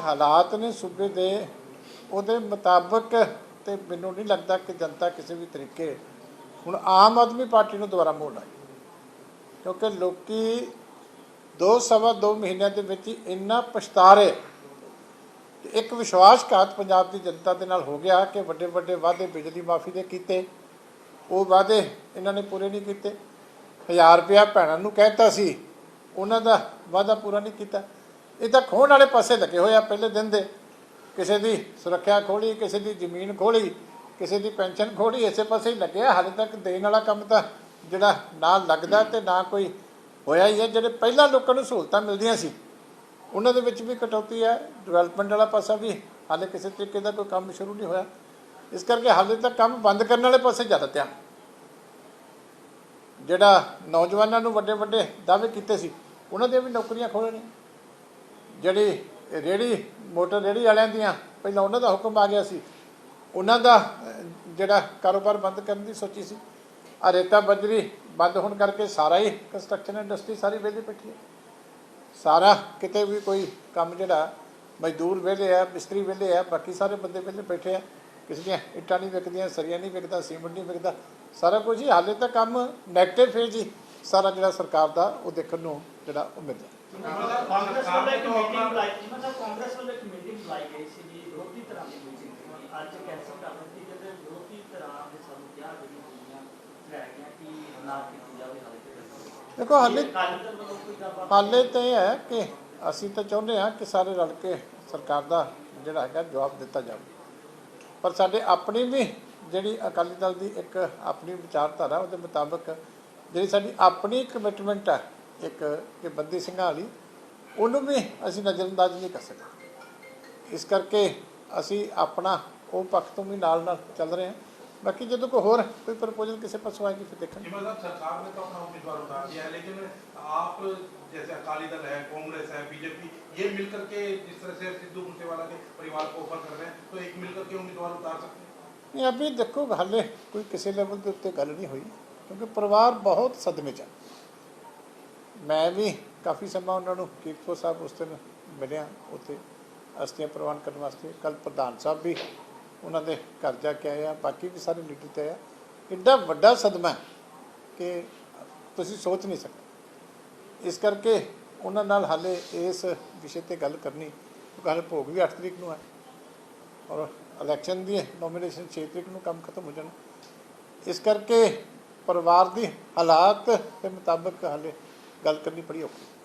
ਹਾਲਾਤ ਨੇ ਸੂਬੇ ਦੇ, ਉਹਦੇ ਮੁਤਾਬਕ ਤੇ ਮੈਨੂੰ ਨਹੀਂ ਲੱਗਦਾ ਕਿ ਜਨਤਾ ਕਿਸੇ ਵੀ ਤਰੀਕੇ ਹੁਣ ਆਮ ਆਦਮੀ ਪਾਰਟੀ ਨੂੰ ਦੁਬਾਰਾ ਮੋੜ ਆਈ ਕਿਉਂਕਿ ਲੋਕੀ ਦੋ ਸਵਾ ਦੋ ਮਹੀਨਿਆਂ ਦੇ ਵਿੱਚ ਹੀ ਇੰਨਾ ਪਛਤਾ ਰਹੇ ਇੱਕ ਵਿਸ਼ਵਾਸਘਾਤ ਪੰਜਾਬ ਦੀ ਜਨਤਾ ਦੇ ਨਾਲ ਹੋ ਗਿਆ ਕਿ ਵੱਡੇ ਵੱਡੇ ਵਾਅਦੇ ਬਿਜਲੀ ਮਾਫੀ ਦੇ ਕੀਤੇ, ਉਹ ਵਾਅਦੇ ਇਹਨਾਂ ਨੇ ਪੂਰੇ ਨਹੀਂ ਕੀਤੇ। 1000 ਰੁਪਇਆ ਭੈਣਾਂ ਨੂੰ ਕਹਿਤਾ ਸੀ, ਉਹਨਾਂ ਦਾ ਵਾਅਦਾ ਪੂਰਾ ਨਹੀਂ ਕੀਤਾ। ਇਹ ਤਾਂ ਖੋਣ ਵਾਲੇ ਪਾਸੇ ਲੱਗੇ ਹੋਏ ਆ ਪਹਿਲੇ ਦਿਨ ਦੇ। ਕਿਸੇ ਦੀ ਸੁਰੱਖਿਆ ਖੋਲੀ ਕਿਸੇ ਦੀ ਜ਼ਮੀਨ ਖੋਲੀ ਕਿਸੇ ਦੀ ਪੈਨਸ਼ਨ ਖੋਲੀ ਇਸੇ ਪਾਸੇ ਹੀ ਲੱਗਿਆ ਹਾਲੇ ਤੱਕ ਦੇਣ ਵਾਲਾ ਕੰਮ ਤਾਂ ਜਿਹੜਾ ਨਾ ਲੱਗਦਾ ਤੇ ਨਾ ਕੋਈ ਹੋਇਆ ਹੀ ਹੈ। ਜਿਹੜੇ ਪਹਿਲਾਂ ਲੋਕਾਂ ਨੂੰ ਸਹੂਲਤਾਂ ਮਿਲਦੀਆਂ ਸੀ, ਉਹਨਾਂ ਦੇ ਵਿੱਚ ਵੀ ਕਟੌਤੀ ਹੈ। ਡਿਵੈਲਪਮੈਂਟ ਵਾਲਾ ਪਾਸਾ ਵੀ ਹਾਲੇ ਕਿਸੇ ਤਰੀਕੇ ਦਾ ਕੋਈ ਕੰਮ ਸ਼ੁਰੂ ਨਹੀਂ ਹੋਇਆ। ਇਸ ਕਰਕੇ ਹਾਲੇ ਤੱਕ ਕੰਮ ਬੰਦ ਕਰਨ ਵਾਲੇ ਪਾਸੇ ਜ਼ਿਆਦਾ ਧਿਆਨ। ਜਿਹੜਾ ਨੌਜਵਾਨਾਂ ਨੂੰ ਵੱਡੇ ਵੱਡੇ ਦਾਅਵੇ ਕੀਤੇ ਸੀ, ਉਹਨਾਂ ਦੀਆਂ ਵੀ ਨੌਕਰੀਆਂ ਖੋਲ੍ਹ ਨੇ ਜਿਹੜੀ ਰੇੜੀ ਮੋਟਰ ਰੇੜੀ ਵਾਲਿਆਂ ਦੀਆਂ, ਪਹਿਲਾਂ ਉਹਨਾਂ ਦਾ ਹੁਕਮ ਆ ਗਿਆ ਸੀ। ਉਹਨਾਂ ਦਾ ਜਿਹੜਾ ਕਾਰੋਬਾਰ ਬੰਦ ਕਰਨ ਦੀ ਸੋਚੀ ਸੀ। ਆ ਰੇਤਾ ਬਜਰੀ ਬੰਦ ਹੋਣ ਕਰਕੇ ਸਾਰਾ ਹੀ ਕੰਸਟਰਕਸ਼ਨ ਇੰਡਸਟਰੀ ਸਾਰੀ ਵਿਹਲੀ ਬੈਠੀ ਹੈ। ਸਾਰਾ ਕਿਤੇ ਵੀ ਕੋਈ ਕੰਮ ਜਿਹੜਾ, ਮਜ਼ਦੂਰ ਵਿਹਲੇ ਆ, ਮਿਸਤਰੀ ਵਿਹਲੇ ਆ, ਬਾਕੀ ਸਾਰੇ ਬੰਦੇ ਵਿਹਲੇ ਬੈਠੇ ਆ। ਕਿਸੇ ਦੀਆਂ ਇੱਟਾਂ ਨਹੀਂ ਵਿਕਦੀਆਂ, ਸਰੀਆਂ ਨਹੀਂ ਵਿਕਦਾ, ਸੀਮੈਂਟ ਨਹੀਂ ਵਿਕਦਾ। ਸਾਰਾ ਕੁਝ ਹੀ ਹਾਲੇ ਤਾਂ ਕੰਮ ਨੈਗੇਟਿਵ ਫੇਜ਼ ਹੀ ਸਾਰਾ ਜਿਹੜਾ ਸਰਕਾਰ ਦਾ, ਉਹ ਦੇਖਣ ਨੂੰ ਜਿਹੜਾ ਉਹ ਮਿਲਦਾ ਕਾਂਗਰਸ ਵੱਲੋਂ ਇੱਕ ਮੀਟਿੰਗ ਬੁਲਾਈ ਮਤਲਬ ਕਾਂਗਰਸ ਵੱਲੋਂ ਇੱਕ ਮੀਟਿੰਗ ਬੁਲਾਈ ਗਈ ਸੀ ਜੀ ਵਿਰੋਧੀ ਧਿਰਾਂ ਦੀ ਮੀਟਿੰਗ ਅੱਜ ਕੈਂਸਲ ਕਰ ਦਿੱਤੀ ਕਿ ਵਿਰੋਧੀ ਧਿਰਾਂ ਦੇ ਸਾਨੂੰ ਕਿਹਾ ਜਿਹੜੀਆਂ ਹੋਈਆਂ ਲੈ ਗਈਆਂ ਕਿ ਨਾ ਕੀਤੀ ਜਾਵੇ ਹਾਲੇ ਤੱਕ ਦੇਖੋ ਹਾਲੇ ਹਾਲੇ ਤਾਂ ਇਹ ਹੈ ਕਿ ਅਸੀਂ ਤਾਂ ਚਾਹੁੰਦੇ ਹਾਂ ਕਿ ਸਾਰੇ ਰਲ ਕੇ ਸਰਕਾਰ ਦਾ ਜਿਹੜਾ ਹੈਗਾ ਜਵਾਬ ਦਿੱਤਾ ਜਾਵੇ। ਪਰ ਸਾਡੇ ਆਪਣੀ ਵੀ ਜਿਹੜੀ ਅਕਾਲੀ ਦਲ ਦੀ ਇੱਕ ਆਪਣੀ ਵਿਚਾਰਧਾਰਾ ਉਹਦੇ ਮੁਤਾਬਕ ਜਿਹੜੀ ਸਾਡੀ ਆਪਣੀ ਕਮਿਟਮੈਂਟ ਹੈ ਇੱਕ ਕਿ ਬੰਦੀ ਸਿੰਘਾਂ ਵਾਲੀ ਉਹਨੂੰ ਵੀ ਅਸੀਂ ਨਜ਼ਰਅੰਦਾਜ਼ ਨਹੀਂ ਕਰ ਸਕਦੇ ਇਸ ਕਰਕੇ ਅਸੀਂ ਆਪਣਾ ਉਹ ਪੱਖ ਤੋਂ ਵੀ ਨਾਲ ਨਾਲ ਚੱਲ ਰਹੇ ਹਾਂ ਬਾਕੀ ਜਦੋਂ ਕੋਈ ਹੋਰ ਕੋਈ ਪ੍ਰਪੋਜ਼ਲ ਕਿਸੇ ਪਾਸੋਂ ਆਏਗੀ ਫਿਰ ਦੇਖਾਂਗੇ कि मतलब सरकार ने तो अपना उम्मीदवार उतार दिया है लेकिन आप जैसे अकाली दल है कांग्रेस है बीजेपी ये मिलकर के जिस तरह से सिद्धू मूसेवाला के परिवार को ऑफर कर रहे हैं तो एक मिलकर के उम्मीदवार उतार सकते हैं ਨਹੀਂ ਅਭੀ ਦੇਖੋ ਹਾਲੇ ਕੋਈ ਕਿਸੇ ਲੈਵਲ ਦੇ ਉੱਤੇ ਗੱਲ ਨਹੀਂ ਹੋਈ ਕਿਉਂਕਿ ਪਰਿਵਾਰ ਬਹੁਤ ਸਦਮੇ 'ਚ ਹੈ ਮੈਂ ਵੀ ਕਾਫੀ ਸਮਾਂ ਉਹਨਾਂ ਨੂੰ ਕੀਰਤਪੁਰ ਸਾਹਿਬ ਉਸ ਦਿਨ ਮਿਲਿਆ, ਉੱਥੇ ਅਸਤੀਆਂ ਪ੍ਰਵਾਨ ਕਰਨ ਵਾਸਤੇ। ਕੱਲ ਪ੍ਰਧਾਨ ਸਾਹਿਬ ਵੀ ਉਹਨਾਂ ਦੇ ਘਰ ਜਾ ਕੇ ਆਏ ਆ, ਬਾਕੀ ਵੀ ਸਾਰੇ ਲੀਡਰ ਤੇ ਆ। ਇੱਡਾ ਵੱਡਾ ਸਦਮਾ ਕਿ ਤੁਸੀਂ ਸੋਚ ਨਹੀਂ ਸਕਦੇ। ਇਸ ਕਰਕੇ ਉਹਨਾਂ ਨਾਲ ਹਾਲੇ ਇਸ ਵਿਸ਼ੇ ਤੇ ਗੱਲ ਕਰਨੀ ਕਿਉਂਕਿ ਹਾਲੇ ਭੋਗ ਵੀ 8 ਤਰੀਕ ਨੂੰ ਹੈ ਔਰ ਇਲੈਕਸ਼ਨ ਦੀ ਨੋਮੀਨੇਸ਼ਨ 6 ਤਰੀਕ ਨੂੰ ਕੰਮ ਖਤਮ ਹੋ ਜਾਣਾ। ਇਸ ਕਰਕੇ ਪਰਿਵਾਰ ਦੀ ਹਾਲਾਤ ਦੇ ਮੁਤਾਬਕ ਹਾਲੇ ਗੱਲ ਕਰਨੀ ਬੜੀ ਔਖੀ।